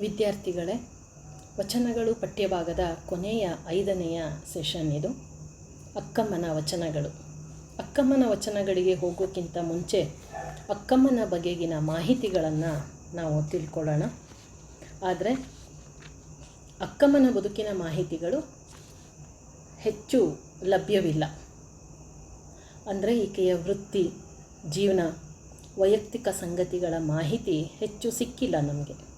ವಿದ್ಯಾರ್ಥಿಗಳೇ, ವಚನಗಳು ಪಠ್ಯಭಾಗದ ಕೊನೆಯ ಐದನೆಯ ಸೆಷನ್ ಇದು. ಅಕ್ಕಮ್ಮನ ವಚನಗಳು. ಅಕ್ಕಮ್ಮನ ವಚನಗಳಿಗೆ ಹೋಗೋಕ್ಕಿಂತ ಮುಂಚೆ ಅಕ್ಕಮ್ಮನ ಬಗೆಗಿನ ಮಾಹಿತಿಗಳನ್ನು ನಾವು ತಿಳ್ಕೊಳ್ಳೋಣ. ಆದರೆ, ಅಕ್ಕಮ್ಮನ ಬದುಕಿನ ಮಾಹಿತಿಗಳು ಹೆಚ್ಚು ಲಭ್ಯವಿಲ್ಲ. ಅಂದರೆ ಈಕೆಯ ವೃತ್ತಿ, ಜೀವನ, ವೈಯಕ್ತಿಕ ಸಂಗತಿಗಳ ಮಾಹಿತಿ ಹೆಚ್ಚು ಸಿಕ್ಕಿಲ್ಲ ನಮಗೆ.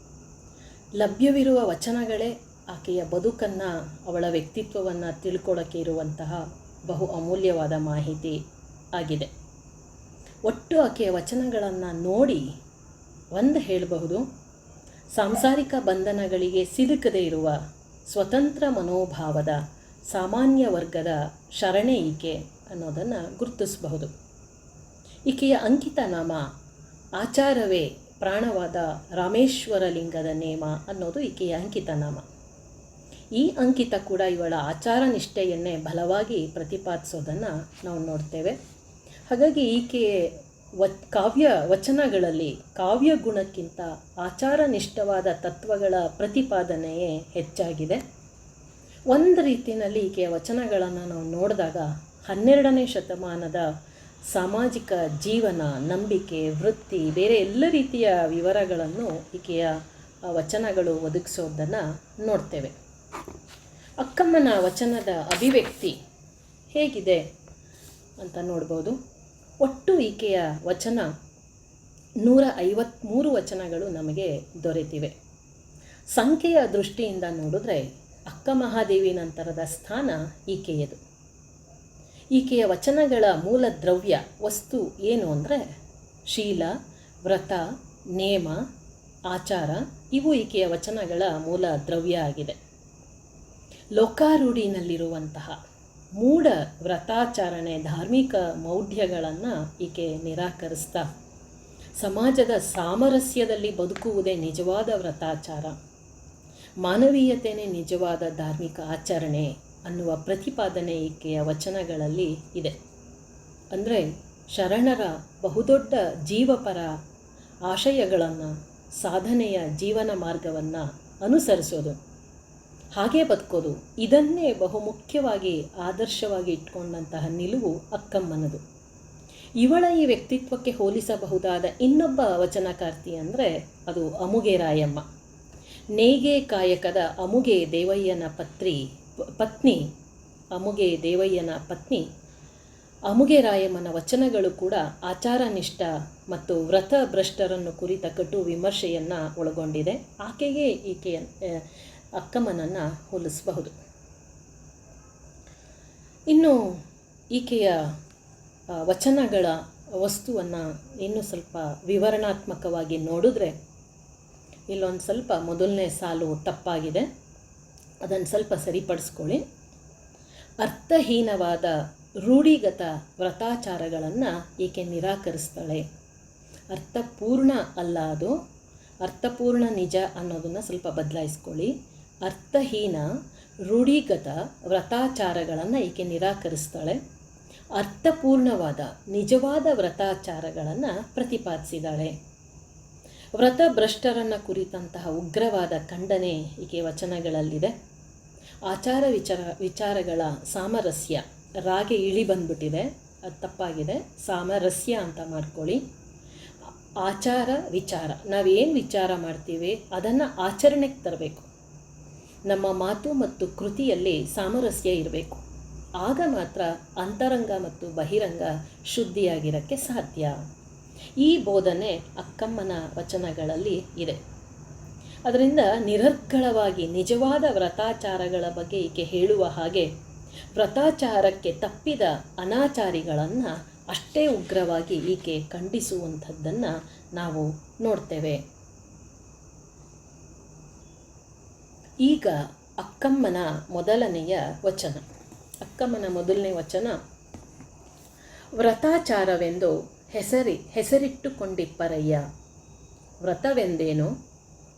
ಲಭ್ಯವಿರುವ ವಚನಗಳೇ ಆಕೆಯ ಬದುಕನ್ನು, ಅವಳ ವ್ಯಕ್ತಿತ್ವವನ್ನು ತಿಳ್ಕೊಳ್ಳೋಕ್ಕೆ ಇರುವಂತಹ ಬಹು ಅಮೂಲ್ಯವಾದ ಮಾಹಿತಿ ಆಗಿದೆ. ಒಟ್ಟು ಆಕೆಯ ವಚನಗಳನ್ನು ನೋಡಿ ಒಂದು ಹೇಳಬಹುದು. ಸಾಂಸಾರಿಕ ಬಂಧನಗಳಿಗೆ ಸಿಲುಕದೇ ಇರುವ ಸ್ವತಂತ್ರ ಮನೋಭಾವದ ಸಾಮಾನ್ಯ ವರ್ಗದ ಶರಣೆ ಈಕೆ ಅನ್ನೋದನ್ನು ಗುರುತಿಸಬಹುದು. ಈಕೆಯ ಅಂಕಿತ ನಾಮ ಆಚಾರವೇ ಪ್ರಾಣವಾದ ರಾಮೇಶ್ವರ ಲಿಂಗದ ನೇಮ ಅನ್ನೋದು ಈಕೆಯ ಅಂಕಿತ ನಾಮ. ಈ ಅಂಕಿತ ಕೂಡ ಇವಳ ಆಚಾರ ನಿಷ್ಠೆಯನ್ನೇ ಬಲವಾಗಿ ಪ್ರತಿಪಾದಿಸೋದನ್ನು ನಾವು ನೋಡ್ತೇವೆ. ಹಾಗಾಗಿ ಈಕೆ ವ ಕಾವ್ಯ ವಚನಗಳಲ್ಲಿ ಕಾವ್ಯ ಗುಣಕ್ಕಿಂತ ಆಚಾರ ನಿಷ್ಠವಾದ ತತ್ವಗಳ ಪ್ರತಿಪಾದನೆಯೇ ಹೆಚ್ಚಾಗಿದೆ. ಒಂದು ರೀತಿಯಲ್ಲಿ ಈಕೆಯ ವಚನಗಳನ್ನು ನಾವು ನೋಡಿದಾಗ ಹನ್ನೆರಡನೇ ಶತಮಾನದ ಸಾಮಾಜಿಕ ಜೀವನ, ನಂಬಿಕೆ, ವೃತ್ತಿ, ಬೇರೆ ಎಲ್ಲ ರೀತಿಯ ವಿವರಗಳನ್ನು ಈಕೆಯ ವಚನಗಳು ಒದಗಿಸೋದನ್ನು ನೋಡ್ತೇವೆ. ಅಕ್ಕಮ್ಮನ ವಚನದ ಅಭಿವ್ಯಕ್ತಿ ಹೇಗಿದೆ ಅಂತ ನೋಡ್ಬೋದು. ಒಟ್ಟು ಈಕೆಯ ವಚನ ನೂರ ಐವತ್ತ್ಮೂರು ವಚನಗಳು ನಮಗೆ ದೊರೆತಿವೆ. ಸಂಖ್ಯೆಯ ದೃಷ್ಟಿಯಿಂದ ನೋಡಿದ್ರೆ ಅಕ್ಕ ಮಹಾದೇವಿ ನಂತರದ ಸ್ಥಾನ ಈಕೆಯದು. ಈಕೆಯ ವಚನಗಳ ಮೂಲ ದ್ರವ್ಯ ವಸ್ತು ಏನು ಅಂದರೆ ಶೀಲ, ವ್ರತ, ನೇಮ, ಆಚಾರ, ಇವು ಈಕೆಯ ವಚನಗಳ ಮೂಲ ದ್ರವ್ಯ ಆಗಿದೆ. ಲೋಕಾರೂಢಿನಲ್ಲಿರುವಂತಹ ಮೂಢ ವ್ರತಾಚರಣೆ ಧಾರ್ಮಿಕ ಮೌಢ್ಯಗಳನ್ನು ಈಕೆ ನಿರಾಕರಿಸ್ತಾ ಸಮಾಜದ ಸಾಮರಸ್ಯದಲ್ಲಿ ಬದುಕುವುದೇ ನಿಜವಾದ ವ್ರತಾಚಾರ. ಮಾನವೀಯತೆಯೇ ನಿಜವಾದ ಧಾರ್ಮಿಕ ಆಚರಣೆ. ಅನ್ನುವ ಪ್ರತಿಪಾದನೆ ಈಕೆಯ ವಚನಗಳಲ್ಲಿ ಇದೆ. ಅಂದರೆ ಶರಣರ ಬಹುದೊಡ್ಡ ಜೀವಪರ ಆಶಯಗಳನ್ನು, ಸಾಧನೆಯ ಜೀವನ ಮಾರ್ಗವನ್ನು ಅನುಸರಿಸೋದು. ಹಾಗೆ ಬದುಕೋದು. ಇದನ್ನೇ ಬಹುಮುಖ್ಯವಾಗಿ ಆದರ್ಶವಾಗಿ ಇಟ್ಕೊಂಡಂತಹ ನಿಲುವು ಅಕ್ಕಮ್ಮನದು. ಇವಳ ಈ ವ್ಯಕ್ತಿತ್ವಕ್ಕೆ ಹೋಲಿಸಬಹುದಾದ ಇನ್ನೊಬ್ಬ ವಚನಕಾರ್ತಿ ಅಂದರೆ ಅದು ಅಮುಗೆ ರಾಯಮ್ಮ ನೇಗೆ ಕಾಯಕದ ಅಮುಗೆ ದೇವಯ್ಯನ ಪತ್ರಿ ಪತ್ನಿ, ಅಮುಗೆ ದೇವಯ್ಯನ ಪತ್ನಿ, ಅಮುಗೆ ರಾಯಮ್ಮನ ವಚನಗಳು ಕೂಡ ಆಚಾರನಿಷ್ಠ ಮತ್ತು ವ್ರತ ಭ್ರಷ್ಟರನ್ನು ಕುರಿತ ಕಟು ವಿಮರ್ಶೆಯನ್ನು ಒಳಗೊಂಡಿದೆ. ಆಕೆಗೆ ಈಕೆಯ ಅಕ್ಕಮ್ಮನನ್ನು ಹೋಲಿಸಬಹುದು. ಇನ್ನು ಈಕೆಯ ವಚನಗಳ ವಸ್ತುವನ್ನು ಇನ್ನೂ ಸ್ವಲ್ಪ ವಿವರಣಾತ್ಮಕವಾಗಿ ನೋಡಿದ್ರೆ ಇಲ್ಲೊಂದು ಸ್ವಲ್ಪ ಮೊದಲನೇ ಸಾಲು ತಪ್ಪಾಗಿದೆ. ಅದನ್ನು ಸ್ವಲ್ಪ ಸರಿಪಡಿಸ್ಕೊಳ್ಳಿ. ಅರ್ಥಹೀನವಾದ ರೂಢಿಗತ ವ್ರತಾಚಾರಗಳನ್ನು ಈಕೆ ನಿರಾಕರಿಸ್ತಾಳೆ? ಅರ್ಥಪೂರ್ಣ ಅಲ್ಲ ಅದು. ಅರ್ಥಪೂರ್ಣ ನಿಜ ಅನ್ನೋದನ್ನು ಸ್ವಲ್ಪ ಬದಲಾಯಿಸ್ಕೊಳ್ಳಿ. ಅರ್ಥಹೀನ ರೂಢಿಗತ ವ್ರತಾಚಾರಗಳನ್ನು ಈಕೆ ನಿರಾಕರಿಸ್ತಾಳೆ? ಅರ್ಥಪೂರ್ಣವಾದ ನಿಜವಾದ ವ್ರತಾಚಾರಗಳನ್ನು ಪ್ರತಿಪಾದಿಸಿದಾಳೆ. ವ್ರತ ಭ್ರಷ್ಟರನ್ನು ಕುರಿತಂತಹ ಉಗ್ರವಾದ ಖಂಡನೆ ಈಕೆ ವಚನಗಳಲ್ಲಿದೆ. ಆಚಾರ ವಿಚಾರ, ವಿಚಾರಗಳ ಸಾಮರಸ್ಯ, ರಾಗೆ ಇಳಿ ಬಂದ್ಬಿಟ್ಟಿದೆ. ಅದು ತಪ್ಪಾಗಿದೆ. ಸಾಮರಸ್ಯ ಅಂತ ಮಾಡ್ಕೊಳ್ಳಿ. ಆಚಾರ ವಿಚಾರ. ನಾವೇನು ವಿಚಾರ ಮಾಡ್ತೀವಿ? ಅದನ್ನು ಆಚರಣೆಗೆ ತರಬೇಕು. ನಮ್ಮ ಮಾತು ಮತ್ತು ಕೃತಿಯಲ್ಲಿ ಸಾಮರಸ್ಯ ಇರಬೇಕು. ಆಗ ಮಾತ್ರ ಅಂತರಂಗ ಮತ್ತು ಬಹಿರಂಗ ಶುದ್ಧಿಯಾಗಿರೋಕ್ಕೆ ಸಾಧ್ಯ. ಈ ಬೋಧನೆ ಅಕ್ಕಮ್ಮನ ವಚನಗಳಲ್ಲಿ ಇದೆ. ಅದರಿಂದ ನಿರರ್ಗಳವಾಗಿ ನಿಜವಾದ ವ್ರತಾಚಾರಗಳ ಬಗ್ಗೆ ಈಕೆ ಹೇಳುವ ಹಾಗೆ ವ್ರತಾಚಾರಕ್ಕೆ ತಪ್ಪಿದ ಅನಾಚಾರಿಗಳನ್ನು ಅಷ್ಟೇ ಉಗ್ರವಾಗಿ ಈಕೆ ಖಂಡಿಸುವಂಥದ್ದನ್ನು ನಾವು ನೋಡ್ತೇವೆ. ಈಗ ಅಕ್ಕಮ್ಮನ ಮೊದಲನೆಯ ವಚನ. ಅಕ್ಕಮ್ಮನ ಮೊದಲನೇ ವಚನ, ವ್ರತಾಚಾರವೆಂದು ಹೆಸರಿ, ಹೆಸರಿಟ್ಟುಕೊಂಡಿಪ್ಪರಯ್ಯ. ವ್ರತವೆಂದೇನು?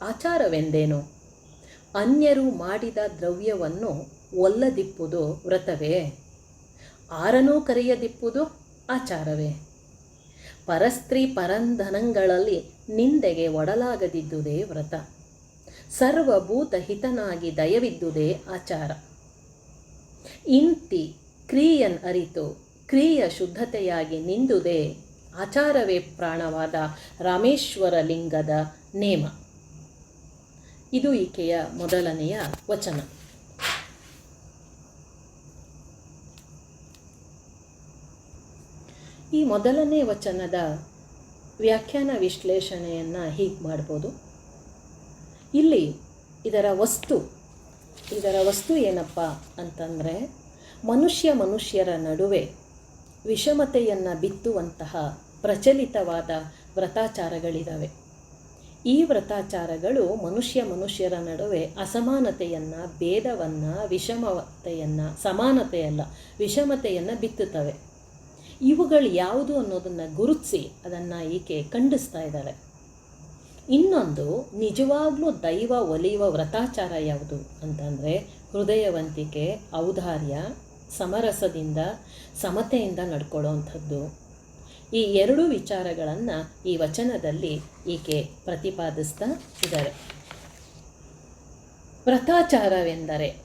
ಆಚಾರವೆಂದೇನು? ಅನ್ಯರು ಮಾಡಿದ ದ್ರವ್ಯವನ್ನು ಒಲ್ಲದಿಪ್ಪುದು ವ್ರತವೇ? ಆರನೂ ಕರೆಯದಿಪ್ಪುದು ಆಚಾರವೇ? ಪರಸ್ತ್ರೀ ಪರಂಧನಗಳಲ್ಲಿ ನಿಂದೆಗೆ ಒಡಲಾಗದಿದ್ದುದೇ ವ್ರತ. ಸರ್ವಭೂತ ಹಿತನಾಗಿ ದಯವಿದ್ದುದೇ ಆಚಾರ. ಇಂತಿ ಕ್ರಿಯನ್ ಅರಿತು ಕ್ರಿಯ ಶುದ್ಧತೆಯಾಗಿ ನಿಂದುದೇ ಆಚಾರವೇ ಪ್ರಾಣವಾದ ರಾಮೇಶ್ವರ ಲಿಂಗದ ನೇಮ. ಇದು ಈಕೆಯ ಮೊದಲನೆಯ ವಚನ. ಈ ಮೊದಲನೇ ವಚನದ ವ್ಯಾಖ್ಯಾನ ವಿಶ್ಲೇಷಣೆಯನ್ನು ಹೀಗೆ ಮಾಡ್ಬೋದು. ಇಲ್ಲಿ ಇದರ ವಸ್ತು ಇದರ ವಸ್ತು ಏನಪ್ಪ ಅಂತಂದರೆ, ಮನುಷ್ಯ ಮನುಷ್ಯರ ನಡುವೆ ವಿಷಮತೆಯನ್ನು ಬಿತ್ತುವಂತಹ ಪ್ರಚಲಿತವಾದ ವ್ರತಾಚಾರಗಳಿದ್ದಾವೆ ಈ ವ್ರತಾಚಾರಗಳು ಮನುಷ್ಯ ಮನುಷ್ಯರ ನಡುವೆ ಅಸಮಾನತೆಯನ್ನು, ಭೇದವನ್ನು, ವಿಷಮತೆಯನ್ನು, ಸಮಾನತೆಯಲ್ಲ, ವಿಷಮತೆಯನ್ನು ಬಿತ್ತುತ್ತವೆ. ಇವುಗಳು ಯಾವುದು ಅನ್ನೋದನ್ನು ಗುರುತಿಸಿ ಅದನ್ನು ಈಕೆ ಖಂಡಿಸ್ತಾ ಇದ್ದಾರೆ ಇನ್ನೊಂದು ನಿಜವಾಗ್ಲೂ ದೈವ ಒಲಿಯುವ ವ್ರತಾಚಾರ ಯಾವುದು ಅಂತಂದರೆ ಹೃದಯವಂತಿಕೆ, ಔದಾರ್ಯ, ಸಮರಸದಿಂದ, ಸಮತೆಯಿಂದ ನಡ್ಕೊಳ್ಳೋವಂಥದ್ದು ಈ ಎರಡು ವಿಚಾರಗಳನ್ನು ಈ ವಚನದಲ್ಲಿ ಈಕೆ ಪ್ರತಿಪಾದಿಸ್ತಾ ಇದ್ದಾರೆ. ವ್ರತಾಚಾರವೆಂದರೆ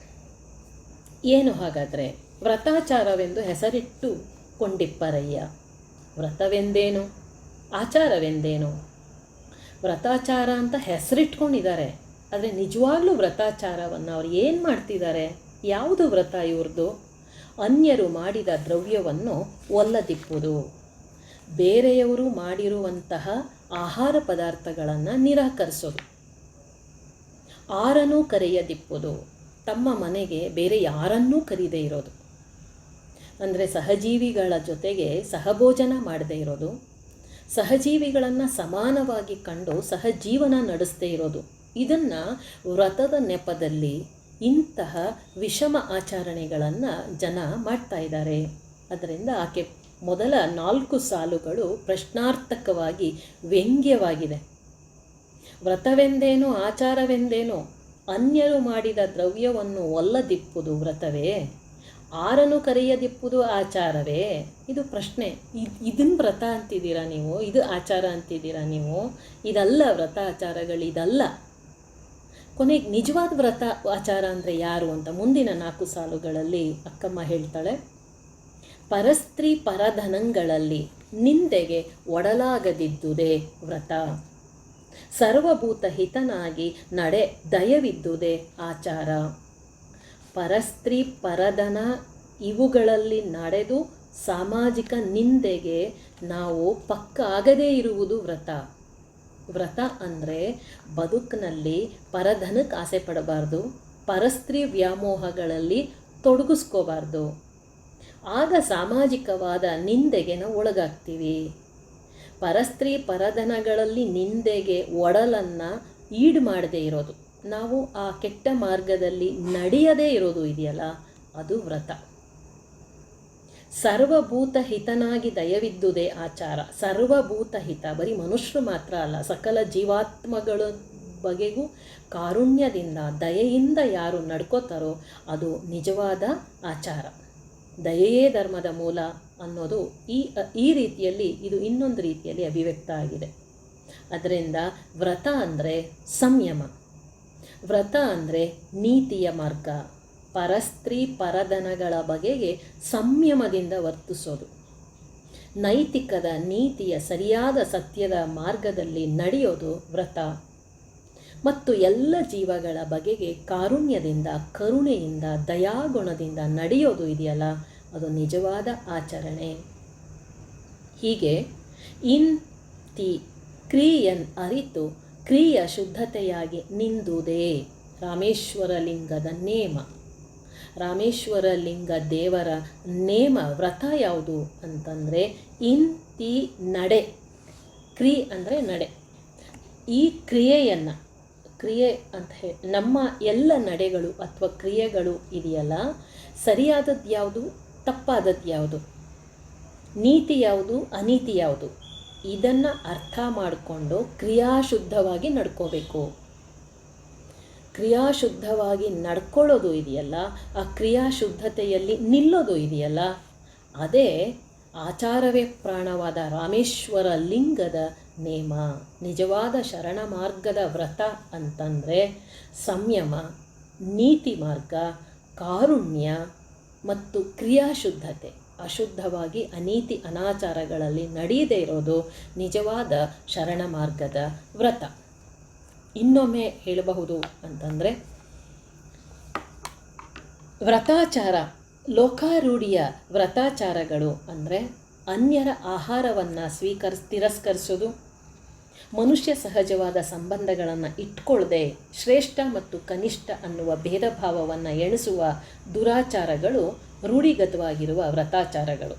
ಏನು ಹಾಗಾದರೆ? ವ್ರತಾಚಾರವೆಂದು ಹೆಸರಿಟ್ಟು ಕೊಂಡಿಪ್ಪರಯ್ಯ ವ್ರತವೆಂದೇನು? ಆಚಾರವೆಂದೇನು? ವ್ರತಾಚಾರ ಅಂತ ಹೆಸರಿಟ್ಕೊಂಡಿದ್ದಾರೆ. ಆದರೆ ನಿಜವಾಗ್ಲೂ ವ್ರತಾಚಾರವನ್ನು ಅವ್ರು ಏನು ಮಾಡ್ತಿದ್ದಾರೆ? ಯಾವುದು ವ್ರತ ಇವ್ರದ್ದು ಅನ್ಯರು ಮಾಡಿದ ದ್ರವ್ಯವನ್ನು ಒಲ್ಲದಿಪ್ಪುದು ಬೇರೆಯವರು ಮಾಡಿರುವಂತಹ ಆಹಾರ ಪದಾರ್ಥಗಳನ್ನು ನಿರಾಕರಿಸೋದು. ಆರನ್ನೂ ಕರೆಯದಿಪ್ಪುದು ತಮ್ಮ ಮನೆಗೆ ಬೇರೆ ಯಾರನ್ನೂ ಕರೀದೇ ಇರೋದು. ಅಂದರೆ ಸಹಜೀವಿಗಳ ಜೊತೆಗೆ ಸಹಭೋಜನ ಮಾಡದೇ ಇರೋದು. ಸಹಜೀವಿಗಳನ್ನು ಸಮಾನವಾಗಿ ಕಂಡು ಸಹಜೀವನ ನಡೆಸದೇ ಇರೋದು. ಇದನ್ನು ವ್ರತದ ನೆಪದಲ್ಲಿ ಇಂತಹ ವಿಷಮ ಆಚರಣೆಗಳನ್ನು ಜನ ಮಾಡ್ತಾ ಇದ್ದಾರೆ. ಅದರಿಂದ ಆಕೆ ಮೊದಲ ನಾಲ್ಕು ಸಾಲುಗಳು ಪ್ರಶ್ನಾರ್ಥಕವಾಗಿ ವ್ಯಂಗ್ಯವಾಗಿದೆ ವ್ರತವೆಂದೇನೋ, ಆಚಾರವೆಂದೇನೋ, ಅನ್ಯರು ಮಾಡಿದ ದ್ರವ್ಯವನ್ನು ಒಲ್ಲದಿಪ್ಪುದು ವ್ರತವೇ? ಆರನು ಕರೆಯದಿಪ್ಪುದು ಆಚಾರವೇ? ಇದು ಪ್ರಶ್ನೆ. ಇದನ್ನು ವ್ರತ ಅಂತಿದ್ದೀರಾ ನೀವು? ಇದು ಆಚಾರ ಅಂತಿದ್ದೀರಾ ನೀವು? ಇದಲ್ಲ ವ್ರತ ಆಚಾರಗಳು, ಇದಲ್ಲ. ಕೊನೆಗೆ ನಿಜವಾದ ವ್ರತ ಆಚಾರ ಅಂದರೆ ಯಾರು ಅಂತ ಮುಂದಿನ ನಾಲ್ಕು ಸಾಲುಗಳಲ್ಲಿ ಅಕ್ಕಮ್ಮ ಹೇಳ್ತಾಳೆ. ಪರಸ್ತ್ರೀ ಪರಧನಗಳಲ್ಲಿ ನಿಂದೆಗೆ ಒಡಲಾಗದಿದ್ದುದೇ ವ್ರತ. ಸರ್ವಭೂತ ಹಿತನಾಗಿ ನಡೆ ದಯವಿದ್ದುದೇ ಆಚಾರ. ಪರಸ್ತ್ರೀ ಪರಧನ ಇವುಗಳಲ್ಲಿ ನಡೆದು ಸಾಮಾಜಿಕ ನಿಂದೆಗೆ ನಾವು ಪಕ್ಕ ಆಗದೇ ಇರುವುದು ವ್ರತ. ವ್ರತ ಅಂದರೆ ಬದುಕಿನಲ್ಲಿ ಪರಧನಕ್ಕೆ ಆಸೆ ಪಡಬಾರ್ದು, ಪರಸ್ತ್ರೀ ವ್ಯಾಮೋಹಗಳಲ್ಲಿ ತೊಡಗಿಸ್ಕೋಬಾರ್ದು. ಆಗ ಸಾಮಾಜಿಕವಾದ ನಿಂದೆಗೆ ನಾವು ಒಳಗಾಗ್ತೀವಿ. ಪರಸ್ತ್ರೀ ಪರಧನಗಳಲ್ಲಿ ನಿಂದೆಗೆ ಒಡಲನ್ನು ಈಡು ಮಾಡದೇ ಇರೋದು. ನಾವು ಆ ಕೆಟ್ಟ ಮಾರ್ಗದಲ್ಲಿ ನಡೆಯದೇ ಇರೋದು ಇದೆಯಲ್ಲ, ಅದು ವ್ರತ. ಸರ್ವಭೂತ ಹಿತನಾಗಿ ದಯವಿದ್ದುದೇ ಆಚಾರ. ಸರ್ವಭೂತ ಹಿತ ಬರೀ ಮನುಷ್ಯರು ಮಾತ್ರ ಅಲ್ಲ, ಸಕಲ ಜೀವಾತ್ಮಗಳ ಬಗೆಗೂ ಕಾರುಣ್ಯದಿಂದ, ದಯೆಯಿಂದ ಯಾರು ನಡ್ಕೋತಾರೋ ಅದು ನಿಜವಾದ ಆಚಾರ. ದಯೆಯೇ ಧರ್ಮದ ಮೂಲ ಅನ್ನೋದು ಈ ಈ ರೀತಿಯಲ್ಲಿ ಇದು ಇನ್ನೊಂದು ರೀತಿಯಲ್ಲಿ ಅಭಿವ್ಯಕ್ತ ಆಗಿದೆ. ಅದರಿಂದ ವ್ರತ ಅಂದರೆ ಸಂಯಮ. ವ್ರತ ಅಂದರೆ ನೀತಿಯ ಮಾರ್ಗ. ಪರಸ್ತ್ರೀ ಪರಧನಗಳ ಬಗೆಗೆ ಸಂಯಮದಿಂದ ವರ್ತಿಸೋದು. ನೈತಿಕದ ನೀತಿಯ ಸರಿಯಾದ ಸತ್ಯದ ಮಾರ್ಗದಲ್ಲಿ ನಡೆಯೋದು ವ್ರತ. ಮತ್ತು ಎಲ್ಲ ಜೀವಗಳ ಬಗೆಗೆ ಕಾರುಣ್ಯದಿಂದ, ಕರುಣೆಯಿಂದ, ದಯಾಗುಣದಿಂದ ನಡೆಯೋದು ಇದೆಯಲ್ಲ? ಅದು ನಿಜವಾದ ಆಚರಣೆ. ಹೀಗೆ ಇನ್ ತಿ ಕ್ರಿಯನ್ ಅರಿತು ಕ್ರಿಯ ಶುದ್ಧತೆಯಾಗಿ ನಿಂದುದೇ ರಾಮೇಶ್ವರ ಲಿಂಗದ ನೇಮ. ರಾಮೇಶ್ವರ ಲಿಂಗ ದೇವರ ನೇಮ ವ್ರತ ಯಾವುದು ಅಂತಂದರೆ ಇನ್ ತಿ ನಡೆ. ಕ್ರಿ ಅಂದರೆ ನಡೆ. ಈ ಕ್ರಿಯೆಯನ್ನು ಕ್ರಿಯೆ ಅಂತ ಹೇಳಿ ನಮ್ಮ ಎಲ್ಲ ನಡೆಗಳು ಅಥವಾ ಕ್ರಿಯೆಗಳು ಇದೆಯಲ್ಲ, ಸರಿಯಾದದ್ದು ಯಾವುದು, ತಪ್ಪಾದದ್ದು ಯಾವುದು? ನೀತಿ ಯಾವುದು, ಅನೀತಿ ಯಾವುದು? ಇದನ್ನು ಅರ್ಥ ಮಾಡಿಕೊಂಡು ಕ್ರಿಯಾಶುದ್ಧವಾಗಿ ನಡ್ಕೋಬೇಕು. ಕ್ರಿಯಾಶುದ್ಧವಾಗಿ ನಡ್ಕೊಳ್ಳೋದು ಇದೆಯಲ್ಲ, ಆ ಕ್ರಿಯಾಶುದ್ಧತೆಯಲ್ಲಿ ನಿಲ್ಲೋದು ಇದೆಯಲ್ಲ, ಅದೇ ಆಚಾರವೇ ಪ್ರಾಣವಾದ ರಾಮೇಶ್ವರ ಲಿಂಗದ ನೇಮ, ನಿಜವಾದ ಶರಣ ಮಾರ್ಗದ ವ್ರತ ಅಂತಂದರೆ ಸಂಯಮ, ನೀತಿ ಮಾರ್ಗ, ಕಾರುಣ್ಯ ಮತ್ತು ಕ್ರಿಯಾಶುದ್ಧತೆ. ಅಶುದ್ಧವಾಗಿ ಅನೀತಿ ಅನಾಚಾರಗಳಲ್ಲಿ ನಡೆಯದೇ ಇರೋದು ನಿಜವಾದ ಶರಣ ಮಾರ್ಗದ ವ್ರತ. ಇನ್ನೊಮ್ಮೆ ಹೇಳಬಹುದು ಅಂತಂದರೆ, ವ್ರತಾಚಾರ, ಲೋಕಾರೂಢಿಯ ವ್ರತಾಚಾರಗಳು ಅಂದರೆ ಅನ್ಯರ ಆಹಾರವನ್ನು ಸ್ವೀಕರಿಸ್ ತಿರಸ್ಕರಿಸೋದು, ಮನುಷ್ಯ ಸಹಜವಾದ ಸಂಬಂಧಗಳನ್ನು ಇಟ್ಕೊಳ್ಳದೆ ಶ್ರೇಷ್ಠ ಮತ್ತು ಕನಿಷ್ಠ ಅನ್ನುವ ಭೇದ ಭಾವವನ್ನು ಎಣಿಸುವ ದುರಾಚಾರಗಳು ರೂಢಿಗತವಾಗಿರುವ ವ್ರತಾಚಾರಗಳು.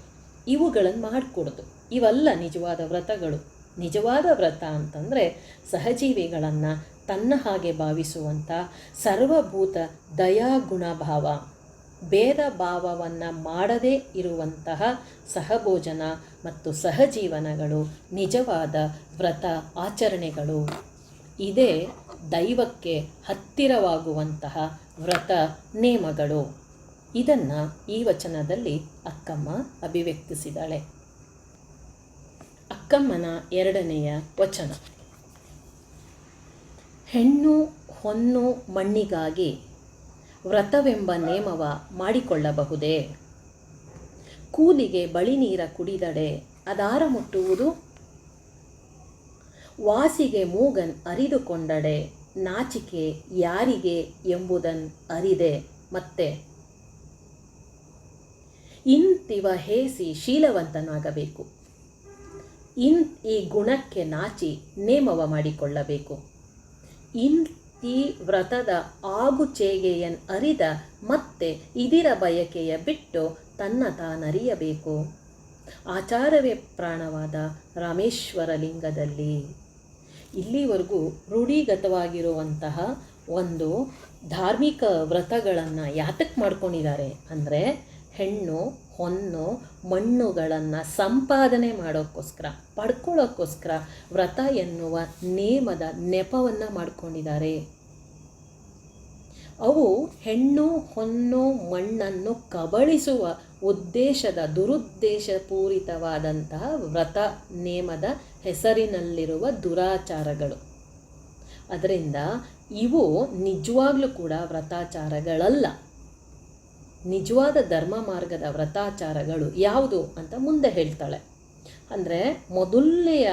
ಇವುಗಳನ್ನು ಮಾಡಿಕೊಡೋದು. ಇವೆಲ್ಲ ನಿಜವಾದ ವ್ರತಗಳು. ನಿಜವಾದ ವ್ರತ ಅಂತಂದರೆ ಸಹಜೀವಿಗಳನ್ನು ತನ್ನ ಹಾಗೆ ಭಾವಿಸುವಂಥ ಸರ್ವಭೂತ ದಯಾಗುಣಭಾವ. ಭೇದ ಭಾವವನ್ನು ಮಾಡದೇ ಇರುವಂತಹ ಸಹಭೋಜನ ಮತ್ತು ಸಹಜೀವನಗಳು ನಿಜವಾದ ವ್ರತ ಆಚರಣೆಗಳು. ಇದೇ ದೈವಕ್ಕೆ ಹತ್ತಿರವಾಗುವಂತಹ ವ್ರತ ನೇಮಗಳು. ಇದನ್ನು ಈ ವಚನದಲ್ಲಿ ಅಕ್ಕಮ್ಮ ಅಭಿವ್ಯಕ್ತಿಸಿದಾಳೆ. ಅಕ್ಕಮ್ಮನ ಎರಡನೆಯ ವಚನ. ಹೆಣ್ಣು ಹೊನ್ನು ಮಣ್ಣಿಗಾಗಿ ವ್ರತವೆಂಬ ನೇಮವ ಮಾಡಿಕೊಳ್ಳಬಹುದೇ? ಕೂಲಿಗೆ ಬಳಿ ನೀರ ಕುಡಿದಡೆ, ಅದಾರ ಮುಟ್ಟುವುದು? ವಾಸಿಗೆ ಮೂಗನ್ ಅರಿದುಕೊಂಡಡೆ, ನಾಚಿಕೆ ಯಾರಿಗೆ ಎಂಬುದನ್ ಅರಿದೆ ಮತ್ತೆ? ಇಂತಿವ ಹೇಸಿ ಶೀಲವಂತನಾಗಬೇಕು. ಇನ್ ಈ ಗುಣಕ್ಕೆ ನಾಚಿ ನೇಮವ ಮಾಡಿಕೊಳ್ಳಬೇಕು. ಇನ್ ಈ ವ್ರತದ ಆಗುಚೇಗೆಯನ್ ಅರಿದ ಮತ್ತೆ ಇದಿರ ಬಯಕೆಯ ಬಿಟ್ಟು ತನ್ನ ತಾನರಿಯಬೇಕು. ಆಚಾರವೇ ಪ್ರಾಣವಾದ ರಾಮೇಶ್ವರ ಲಿಂಗದಲ್ಲಿ. ಇಲ್ಲಿವರೆಗೂ ರೂಢಿಗತವಾಗಿರುವಂತಹ ಒಂದು ಧಾರ್ಮಿಕ ವ್ರತಗಳನ್ನು ಯಾತಕ್ಕೆ ಮಾಡ್ಕೊಂಡಿದ್ದಾರೆ ಅಂದರೆ ಹೆಣ್ಣು ಹೊನ್ನು ಮಣ್ಣುಗಳನ್ನು ಸಂಪಾದನೆ ಮಾಡೋಕ್ಕೋಸ್ಕರ, ಪಡ್ಕೊಳ್ಳೋಕ್ಕೋಸ್ಕರ ವ್ರತ ಎನ್ನುವ ನೇಮದ ನೆಪವನ್ನು ಮಾಡ್ಕೊಂಡಿದ್ದಾರೆ. ಅವು ಹೆಣ್ಣು, ಹೊನ್ನು, ಮಣ್ಣನ್ನು ಕಬಳಿಸುವ ಉದ್ದೇಶದ, ದುರುದ್ದೇಶಪೂರಿತವಾದಂತಹ ವ್ರತ ನೇಮದ ಹೆಸರಿನಲ್ಲಿರುವ ದುರಾಚಾರಗಳು. ಅದರಿಂದ ಇವು ನಿಜವಾಗ್ಲೂ ಕೂಡ ವ್ರತಾಚಾರಗಳಲ್ಲ. ನಿಜವಾದ ಧರ್ಮ ಮಾರ್ಗದ ವ್ರತಾಚಾರಗಳು ಯಾವುದು ಅಂತ ಮುಂದೆ ಹೇಳ್ತಾಳೆ. ಅಂದರೆ ಮೊದಲನೆಯ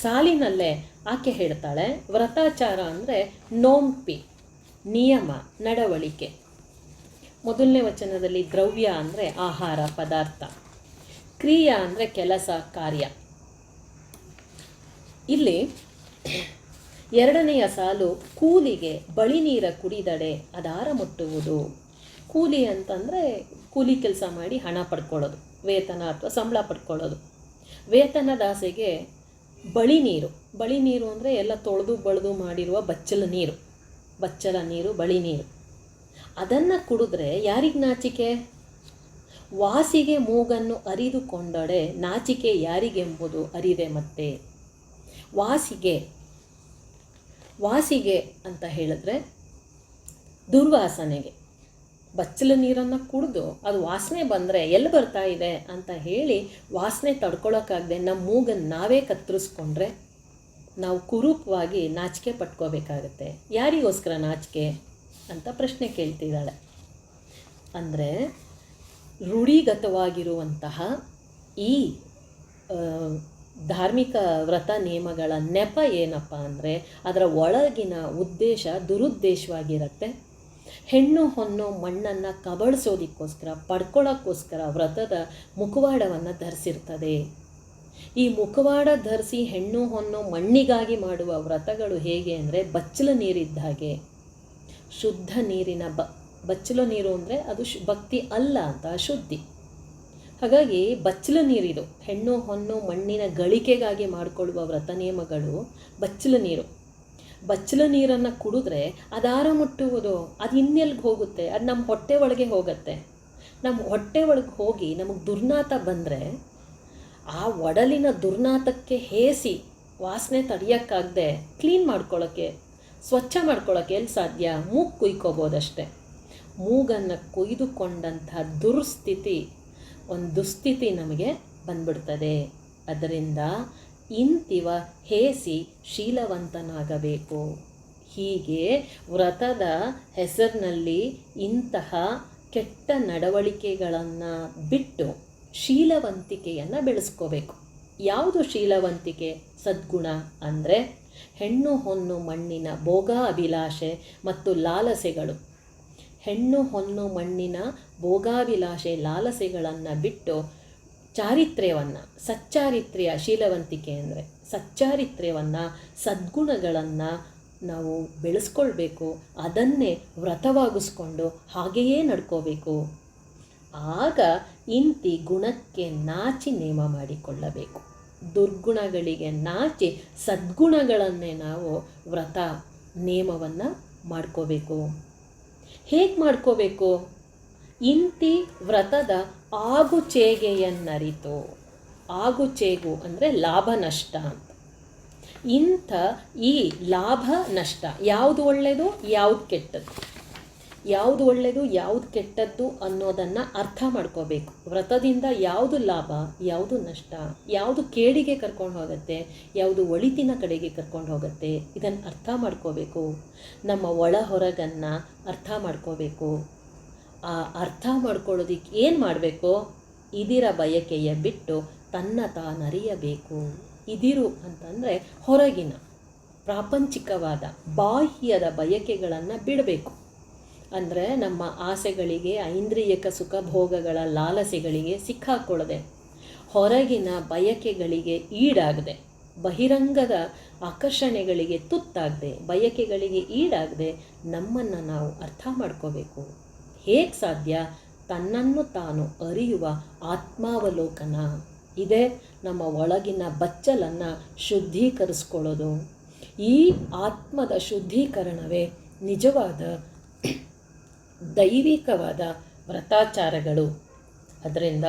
ಸಾಲಿನಲ್ಲೇ ಆಕೆ ಹೇಳ್ತಾಳೆ, ವ್ರತಾಚಾರ ಅಂದರೆ ನೋಂಪಿ, ನಿಯಮ, ನಡವಳಿಕೆ. ಮೊದಲನೇ ವಚನದಲ್ಲಿ ದ್ರವ್ಯ ಅಂದರೆ ಆಹಾರ, ಪದಾರ್ಥ. ಕ್ರಿಯಾ ಅಂದರೆ ಕೆಲಸ, ಕಾರ್ಯ. ಇಲ್ಲಿ ಎರಡನೆಯ ಸಾಲು ಕೂಲಿಗೆ ಬಳಿ ನೀರ ಕುಡಿದಡೆ ಅದಾರ ಮುಟ್ಟುವುದು. ಕೂಲಿ ಅಂತಂದರೆ ಕೂಲಿ ಕೆಲಸ ಮಾಡಿ ಹಣ ಪಡ್ಕೊಳ್ಳೋದು, ವೇತನ ಅಥವಾ ಸಂಬಳ ಪಡ್ಕೊಳ್ಳೋದು. ವೇತನದಾಸೆಗೆ ಬಳಿ ನೀರು. ಬಳಿ ನೀರು ಅಂದರೆ ಎಲ್ಲ ತೊಳೆದು ಬಳಿದು ಮಾಡಿರುವ ಬಚ್ಚಲ ನೀರು. ಬಚ್ಚಲ ನೀರು, ಬಳಿ ನೀರು. ಅದನ್ನು ಕುಡಿದ್ರೆ ಯಾರಿಗೆ ನಾಚಿಕೆ? ವಾಸಿಗೆ ಮೂಗನ್ನು ಅರಿದುಕೊಂಡಡೆ ನಾಚಿಕೆ ಯಾರಿಗೆಂಬುದು ಅರಿದೆ ಮತ್ತೆ. ವಾಸಿಗೆ ವಾಸಿಗೆ ಅಂತ ಹೇಳಿದ್ರೆ ದುರ್ವಾಸನೆಗೆ. ಬಚ್ಚಲ ನೀರನ್ನು ಕುಡಿದು ಅದು ವಾಸನೆ ಬಂದರೆ ಎಲ್ಲಿ ಬರ್ತಾ ಇದೆ ಅಂತ ಹೇಳಿ ವಾಸನೆ ತಡ್ಕೊಳೋಕ್ಕಾಗದೆ ನಮ್ಮ ಮೂಗನ್ನು ನಾವೇ ಕತ್ತರಿಸ್ಕೊಂಡ್ರೆ ನಾವು ಕುರೂಪವಾಗಿ ನಾಚಿಕೆ ಪಟ್ಕೋಬೇಕಾಗತ್ತೆ. ಯಾರಿಗೋಸ್ಕರ ನಾಚಿಕೆ ಅಂತ ಪ್ರಶ್ನೆ ಕೇಳ್ತಿದ್ದಾಳೆ. ಅಂದರೆ ರೂಢಿಗತವಾಗಿರುವಂತಹ ಈ ಧಾರ್ಮಿಕ ವ್ರತ ನಿಯಮಗಳ ನೆಪ ಏನಪ್ಪ ಅಂದರೆ ಅದರ ಒಳಗಿನ ಉದ್ದೇಶ ದುರುದ್ದೇಶವಾಗಿರುತ್ತೆ. ಹೆಣ್ಣು ಹೊನ್ನು ಮಣ್ಣನ್ನು ಕಬಳಿಸೋದಕ್ಕೋಸ್ಕರ ಪಡ್ಕೊಳ್ಳೋಕ್ಕೋಸ್ಕರ ವ್ರತದ ಮುಖವಾಡವನ್ನು ಧರಿಸಿರ್ತದೆ. ಈ ಮುಖವಾಡ ಧರಿಸಿ ಹೆಣ್ಣು ಹೊನ್ನು ಮಣ್ಣಿಗಾಗಿ ಮಾಡುವ ವ್ರತಗಳು ಹೇಗೆ ಅಂದರೆ ಬಚ್ಚಲು ನೀರಿದ್ದ ಹಾಗೆ. ಶುದ್ಧ ನೀರಿನ ಬ, ಬಚ್ಚಲು ನೀರು ಅಂದರೆ ಅದು ಶು, ಭಕ್ತಿ ಅಲ್ಲ ಅಂತ ಅಶುದ್ಧಿ ಹಾಗಾಗಿ ಬಚ್ಚಲ ನೀರಿದು ಹೆಣ್ಣು, ಹೊನ್ನು, ಮಣ್ಣಿನ ಗಳಿಕೆಗಾಗಿ ಮಾಡಿಕೊಳ್ಳುವ ವ್ರತ ನಿಯಮಗಳು ಬಚ್ಚಲ ನೀರು. ಬಚ್ಚಲ ನೀರನ್ನು ಕುಡಿದ್ರೆ ಅದಾರ ಮುಟ್ಟುವುದು, ಅದು ಇನ್ನೆಲ್ಗೆ ಹೋಗುತ್ತೆ, ಅದು ನಮ್ಮ ಹೊಟ್ಟೆ ಒಳಗೆ ಹೋಗುತ್ತೆ. ನಮ್ಮ ಹೊಟ್ಟೆ ಒಳಗೆ ಹೋಗಿ ನಮಗೆ ದುರ್ನಾತ ಬಂದರೆ ಆ ಒಡಲಿನ ದುರ್ನಾತಕ್ಕೆ ಹೇಸಿ ವಾಸನೆ ತಡೆಯೋಕ್ಕಾಗದೆ ಕ್ಲೀನ್ ಮಾಡ್ಕೊಳ್ಳೋಕ್ಕೆ ಸ್ವಚ್ಛ ಮಾಡ್ಕೊಳ್ಳೋಕ್ಕೆ ಎಲ್ಲಿ ಸಾಧ್ಯ? ಮೂಗು ಕುಯ್ಕೋಬೋದಷ್ಟೆ. ಮೂಗನ್ನು ಕೊಯ್ದುಕೊಂಡಂಥ ದುರ್ಸ್ಥಿತಿ ಒಂದು ದುಸ್ಥಿತಿ ನಮಗೆ ಬಂದ್ಬಿಡ್ತದೆ. ಅದರಿಂದ ಇಂತಿವ ಹೇಸಿ ಶೀಲವಂತನಾಗಬೇಕು. ಹೀಗೆ ವ್ರತದ ಹೆಸರಿನಲ್ಲಿ ಇಂತಹ ಕೆಟ್ಟ ನಡವಳಿಕೆಗಳನ್ನು ಬಿಟ್ಟು ಶೀಲವಂತಿಕೆಯನ್ನು ಬೆಳೆಸ್ಕೋಬೇಕು. ಯಾವುದು ಶೀಲವಂತಿಕೆ? ಸದ್ಗುಣ ಅಂದರೆ ಹೆಣ್ಣು ಹೊನ್ನು ಮಣ್ಣಿನ ಭೋಗ ಅಭಿಲಾಷೆ ಮತ್ತು ಲಾಲಸೆಗಳು. ಹೆಣ್ಣು ಹೊನ್ನು ಮಣ್ಣಿನ ಭೋಗಾಭಿಲಾಷೆ ಲಾಲಸೆಗಳನ್ನು ಬಿಟ್ಟು ಚಾರಿತ್ರ್ಯವನ್ನು, ಸಚ್ಚಾರಿತ್ರ್ಯ ಶೀಲವಂತಿಕೆ ಅಂದರೆ ಸಚ್ಚಾರಿತ್ರ್ಯವನ್ನು, ಸದ್ಗುಣಗಳನ್ನು ನಾವು ಬೆಳೆಸ್ಕೊಳ್ಬೇಕು, ಅದನ್ನೇ ವ್ರತವಾಗಿಸ್ಕೊಂಡು ಹಾಗೆಯೇ ನಡ್ಕೋಬೇಕು. ಆಗ ಇಂತಿ ಗುಣಕ್ಕೆ ನಾಚಿ ನೇಮ ಮಾಡಿಕೊಳ್ಳಬೇಕು. ದುರ್ಗುಣಗಳಿಗೆ ನಾಚಿ ಸದ್ಗುಣಗಳನ್ನೇ ನಾವು ವ್ರತ ನೇಮವನ್ನು ಮಾಡ್ಕೋಬೇಕು. ಹೇಗೆ ಮಾಡ್ಕೋಬೇಕು? ಇಂತಿ ವ್ರತದ ಆಗುಚೇಗೆಯನ್ನರಿತು. ಆಗುಚೇಗು ಅಂದರೆ ಲಾಭ ನಷ್ಟ ಅಂತ. ಇಂಥ ಈ ಲಾಭ ನಷ್ಟ ಯಾವುದು ಒಳ್ಳೆಯದು ಯಾವುದು ಕೆಟ್ಟದ್ದು? ಯಾವುದು ಒಳ್ಳೆಯದು ಯಾವುದು ಕೆಟ್ಟದ್ದು ಅನ್ನೋದನ್ನು ಅರ್ಥ ಮಾಡ್ಕೋಬೇಕು. ವ್ರತದಿಂದ ಯಾವುದು ಲಾಭ, ಯಾವುದು ನಷ್ಟ, ಯಾವುದು ಕೇಡಿಗೆ ಕರ್ಕೊಂಡು ಹೋಗುತ್ತೆ, ಯಾವುದು ಒಳಿತಿನ ಕಡೆಗೆ ಕರ್ಕೊಂಡು ಹೋಗುತ್ತೆ ಇದನ್ನು ಅರ್ಥ ಮಾಡ್ಕೋಬೇಕು. ನಮ್ಮ ಒಳ ಹೊರಗನ್ನು ಅರ್ಥ ಮಾಡ್ಕೋಬೇಕು. ಆ ಅರ್ಥ ಮಾಡ್ಕೊಳ್ಳೋದಿಕ್ಕೆ ಏನು ಮಾಡಬೇಕು? ಇದಿರ ಬಯಕೆಯ ಬಿಟ್ಟು ತನ್ನ ತಾನರಿಯಬೇಕು ಇದಿರು ಅಂತಂದರೆ ಹೊರಗಿನ ಪ್ರಾಪಂಚಿಕವಾದ ಬಾಹ್ಯದ ಬಯಕೆಗಳನ್ನು ಬಿಡಬೇಕು. ಅಂದರೆ ನಮ್ಮ ಆಸೆಗಳಿಗೆ, ಐಂದ್ರಿಯಕ ಸುಖಭೋಗಗಳ ಲಾಲಸೆಗಳಿಗೆ ಸಿಕ್ಕಾಕೊಳ್ಳದೆ, ಹೊರಗಿನ ಬಯಕೆಗಳಿಗೆ ಈಡಾಗದೆ, ಬಹಿರಂಗದ ಆಕರ್ಷಣೆಗಳಿಗೆ ತುತ್ತಾಗದೆ, ಬಯಕೆಗಳಿಗೆ ಈಡಾಗದೆ ನಮ್ಮನ್ನು ನಾವು ಅರ್ಥ ಮಾಡ್ಕೋಬೇಕು. ಹೇಗೆ ಸಾಧ್ಯ? ತನ್ನನ್ನು ತಾನು ಅರಿಯುವ ಆತ್ಮಾವಲೋಕನ. ಇದೇ ನಮ್ಮ ಒಳಗಿನ ಬಚ್ಚಲನ್ನು ಶುದ್ಧೀಕರಿಸ್ಕೊಳ್ಳೋದು. ಈ ಆತ್ಮದ ಶುದ್ಧೀಕರಣವೇ ನಿಜವಾದ ದೈವಿಕವಾದ ವ್ರತಾಚಾರಗಳು. ಅದರಿಂದ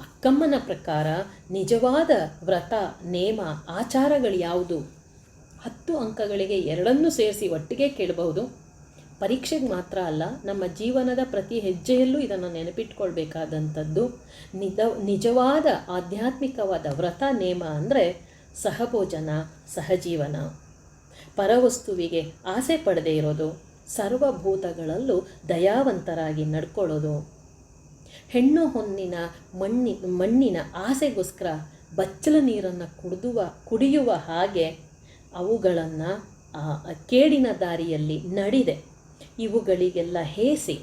ಅಕ್ಕಮ್ಮನ ಪ್ರಕಾರ ನಿಜವಾದ ವ್ರತ, ನೇಮ, ಆಚಾರಗಳು ಯಾವುದು? ಹತ್ತು ಅಂಕಗಳಿಗೆ ಎರಡನ್ನೂ ಸೇರಿಸಿ ಒಟ್ಟಿಗೆ ಕೇಳಬಹುದು. ಪರೀಕ್ಷೆಗೆ ಮಾತ್ರ ಅಲ್ಲ, ನಮ್ಮ ಜೀವನದ ಪ್ರತಿ ಹೆಜ್ಜೆಯಲ್ಲೂ ಇದನ್ನು ನೆನಪಿಟ್ಕೊಳ್ಬೇಕಾದಂಥದ್ದು. ನಿಜ ನಿಜವಾದ ಆಧ್ಯಾತ್ಮಿಕವಾದ ವ್ರತ, ನೇಮ ಅಂದರೆ ಸಹಭೋಜನ, ಸಹಜೀವನ. ಪರವಸ್ತುವಿಗೆ ಆಸೆ ಪಡದೇ ಇರೋದು. ಸರ್ವಭೂತಗಳಲ್ಲೂ ದಯಾವಂತರಾಗಿ ನಡ್ಕೊಳ್ಳೋದು. ಹೆಣ್ಣು ಹೊನ್ನಿನ ಮಣ್ಣಿ, ಮಣ್ಣಿನ ಆಸೆಗೋಸ್ಕರ ಬಚ್ಚಲ ನೀರನ್ನು ಕುಡಿದುವ, ಕುಡಿಯುವ ಹಾಗೆ ಅವುಗಳನ್ನು ಕೇಡಿನ ದಾರಿಯಲ್ಲಿ ನಡೆದೆ. ಇವುಗಳಿಗೆಲ್ಲ ಹೇಸಿ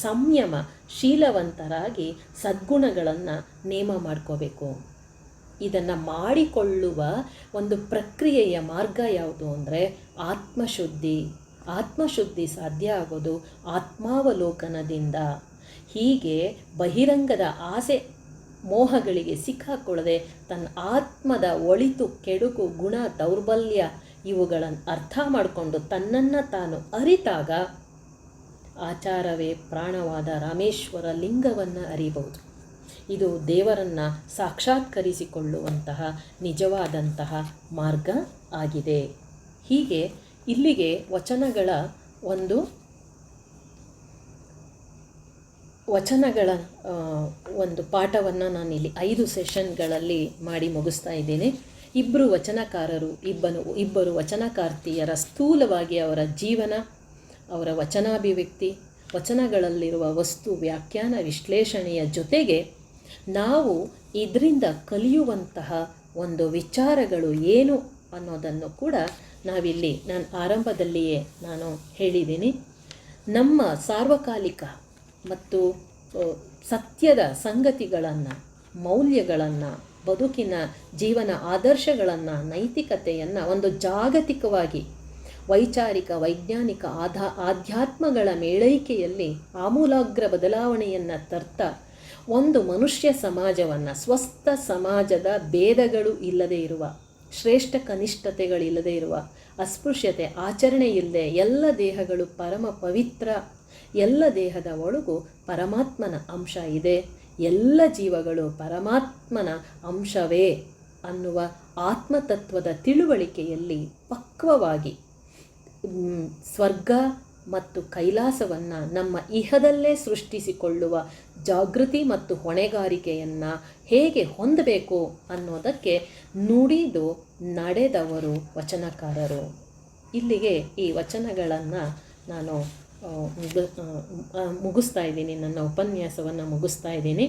ಸಂಯಮ, ಶೀಲವಂತರಾಗಿ ಸದ್ಗುಣಗಳನ್ನು ನೇಮ ಮಾಡ್ಕೋಬೇಕು. ಇದನ್ನು ಮಾಡಿಕೊಳ್ಳುವ ಒಂದು ಪ್ರಕ್ರಿಯೆಯ ಮಾರ್ಗ ಯಾವುದು ಅಂದರೆ ಆತ್ಮಶುದ್ಧಿ. ಆತ್ಮಶುದ್ಧಿ ಸಾಧ್ಯ ಆಗೋದು ಆತ್ಮಾವಲೋಕನದಿಂದ. ಹೀಗೆ ಬಹಿರಂಗದ ಆಸೆ ಮೋಹಗಳಿಗೆ ಸಿಕ್ಕಾಕೊಳ್ಳದೆ ತನ್ನ ಆತ್ಮದ ಒಳಿತು, ಕೆಡುಕು, ಗುಣ, ದೌರ್ಬಲ್ಯ ಇವುಗಳನ್ನು ಅರ್ಥ ಮಾಡಿಕೊಂಡು ತನ್ನನ್ನು ತಾನು ಅರಿತಾಗ ಆಚಾರವೇ ಪ್ರಾಣವಾದ ರಾಮೇಶ್ವರ ಲಿಂಗವನ್ನು ಅರಿಬಹುದು. ಇದು ದೇವರನ್ನು ಸಾಕ್ಷಾತ್ಕರಿಸಿಕೊಳ್ಳುವಂತಹ ನಿಜವಾದಂತಹ ಮಾರ್ಗ ಆಗಿದೆ. ಹೀಗೆ ಇಲ್ಲಿಗೆ ವಚನಗಳ ಒಂದು ವಚನಗಳ ಒಂದು ಪಾಠವನ್ನು ನಾನಿಲ್ಲಿ ಐದು ಸೆಷನ್ಗಳಲ್ಲಿ ಮಾಡಿ ಮುಗಿಸ್ತಾ ಇದ್ದೇನೆ. ಇಬ್ಬರು ವಚನಕಾರರು, ಇಬ್ಬನು, ಇಬ್ಬರು ವಚನಕಾರ್ತಿಯರ ಸ್ಥೂಲವಾಗಿ ಅವರ ಜೀವನ, ಅವರ ವಚನಾಭಿವ್ಯಕ್ತಿ, ವಚನಗಳಲ್ಲಿರುವ ವಸ್ತು ವ್ಯಾಖ್ಯಾನ ವಿಶ್ಲೇಷಣೆಯ ಜೊತೆಗೆ ನಾವು ಇದರಿಂದ ಕಲಿಯುವಂತಹ ಒಂದು ವಿಚಾರಗಳು ಏನು ಅನ್ನೋದನ್ನು ಕೂಡ ನಾವಿಲ್ಲಿ ನಾನು ಆರಂಭದಲ್ಲಿಯೇ ನಾನು ಹೇಳಿದ್ದೀನಿ. ನಮ್ಮ ಸಾರ್ವಕಾಲಿಕ ಮತ್ತು ಸತ್ಯದ ಸಂಗತಿಗಳನ್ನು, ಮೌಲ್ಯಗಳನ್ನು, ಬದುಕಿನ ಜೀವನ ಆದರ್ಶಗಳನ್ನು, ನೈತಿಕತೆಯನ್ನು ಒಂದು ಜಾಗತಿಕವಾಗಿ, ವೈಚಾರಿಕ, ವೈಜ್ಞಾನಿಕ ಆಧಾ, ಆಧ್ಯಾತ್ಮಗಳ ಮೇಳೈಕೆಯಲ್ಲಿ ಆಮೂಲಾಗ್ರ ಬದಲಾವಣೆಯನ್ನು ತರ್ತ ಒಂದು ಮನುಷ್ಯ ಸಮಾಜವನ್ನು, ಸ್ವಸ್ಥ ಸಮಾಜದ ಭೇದಗಳು ಇಲ್ಲದೇ ಇರುವ ಶ್ರೇಷ್ಠ ಕನಿಷ್ಠತೆಗಳಿಲ್ಲದೆ ಇರುವ ಅಸ್ಪೃಶ್ಯತೆ, ಆಚರಣೆ ಇಲ್ಲದೆ ಎಲ್ಲ ದೇಹಗಳು ಪರಮ ಪವಿತ್ರ, ಎಲ್ಲ ದೇಹದ ಒಳಗು ಪರಮಾತ್ಮನ ಅಂಶ ಇದೆ. ಎಲ್ಲ ಜೀವಗಳು ಪರಮಾತ್ಮನ ಅಂಶವೇ ಅನ್ನುವ ಆತ್ಮತತ್ವದ ತಿಳುವಳಿಕೆಯಲ್ಲಿ ಪಕ್ವವಾಗಿ ಸ್ವರ್ಗ ಮತ್ತು ಕೈಲಾಸವನ್ನು ನಮ್ಮ ಇಹದಲ್ಲೇ ಸೃಷ್ಟಿಸಿಕೊಳ್ಳುವ ಜಾಗೃತಿ ಮತ್ತು ಹೊಣೆಗಾರಿಕೆಯನ್ನು ಹೇಗೆ ಹೊಂದಬೇಕು ಅನ್ನೋದಕ್ಕೆ ನುಡಿದು ನಡೆದವರು ವಚನಕಾರರು. ಇಲ್ಲಿಗೆ ಈ ವಚನಗಳನ್ನು ನಾನು ಮುಗಿಸ್ತಾ ಇದ್ದೀನಿ, ನನ್ನ ಉಪನ್ಯಾಸವನ್ನು ಮುಗಿಸ್ತಾ ಇದ್ದೀನಿ.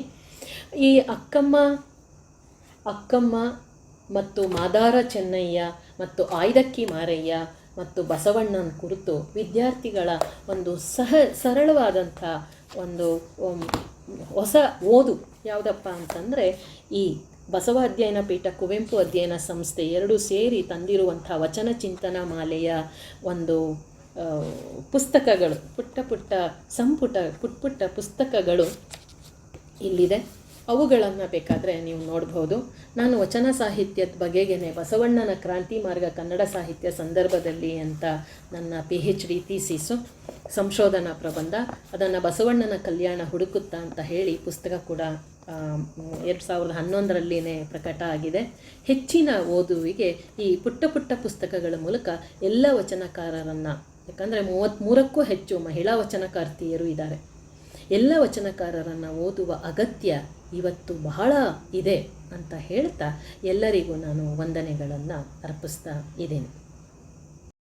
ಈ ಅಕ್ಕಮ್ಮ ಅಕ್ಕಮ್ಮ ಮತ್ತು ಮಾದಾರ ಚೆನ್ನಯ್ಯ ಮತ್ತು ಆಯ್ದಕ್ಕಿ ಮಾರಯ್ಯ ಮತ್ತು ಬಸವಣ್ಣನ ಕುರಿತು ವಿದ್ಯಾರ್ಥಿಗಳ ಒಂದು ಸಹ ಸರಳವಾದಂಥ ಒಂದು ಹೊಸ ಓದು ಯಾವುದಪ್ಪ ಅಂತಂದರೆ ಈ ಬಸವ ಅಧ್ಯಯನ ಪೀಠ, ಕುವೆಂಪು ಅಧ್ಯಯನ ಸಂಸ್ಥೆ ಎರಡು ಸೇರಿ ತಂದಿರುವಂಥ ವಚನ ಚಿಂತನ ಮಾಲೆಯ ಒಂದು ಪುಸ್ತಕಗಳು, ಪುಟ್ಟ ಪುಟ್ಟ ಸಂಪುಟ, ಪುಟ್ಟ ಪುಟ್ಟ ಪುಸ್ತಕಗಳು ಇಲ್ಲಿದೆ. ಅವುಗಳನ್ನು ಬೇಕಾದರೆ ನೀವು ನೋಡ್ಬೋದು. ನಾನು ವಚನ ಸಾಹಿತ್ಯದ ಬಗೆಗೇನೆ ಬಸವಣ್ಣನ ಕ್ರಾಂತಿ ಮಾರ್ಗ ಕನ್ನಡ ಸಾಹಿತ್ಯ ಸಂದರ್ಭದಲ್ಲಿ ಅಂತ ನನ್ನ ಪಿ ಹೆಚ್ ಡಿ ಸಂಶೋಧನಾ ಪ್ರಬಂಧ, ಅದನ್ನು ಬಸವಣ್ಣನ ಕಲ್ಯಾಣ ಹುಡುಕುತ್ತಾ ಅಂತ ಹೇಳಿ ಪುಸ್ತಕ ಕೂಡ ಎರಡು ಸಾವಿರದ ಹನ್ನೊಂದರಲ್ಲಿನೇ ಪ್ರಕಟ ಆಗಿದೆ. ಹೆಚ್ಚಿನ ಓದುವಿಗೆ ಈ ಪುಟ್ಟ ಪುಟ್ಟ ಪುಸ್ತಕಗಳ ಮೂಲಕ ಎಲ್ಲ ವಚನಕಾರರನ್ನು, ಯಾಕಂದರೆ ಮೂವತ್ತ್ಮೂರಕ್ಕೂ ಹೆಚ್ಚು ಮಹಿಳಾ ವಚನಕಾರ್ತಿಯರು ಇದ್ದಾರೆ. ಎಲ್ಲ ವಚನಕಾರರನ್ನು ಓದುವ ಅಗತ್ಯ ಇವತ್ತು ಬಹಳ ಇದೆ ಅಂತ ಹೇಳ್ತಾ ಎಲ್ಲರಿಗೂ ನಾನು ವಂದನೆಗಳನ್ನು ಅರ್ಪಿಸ್ತಾ ಇದ್ದೇನೆ.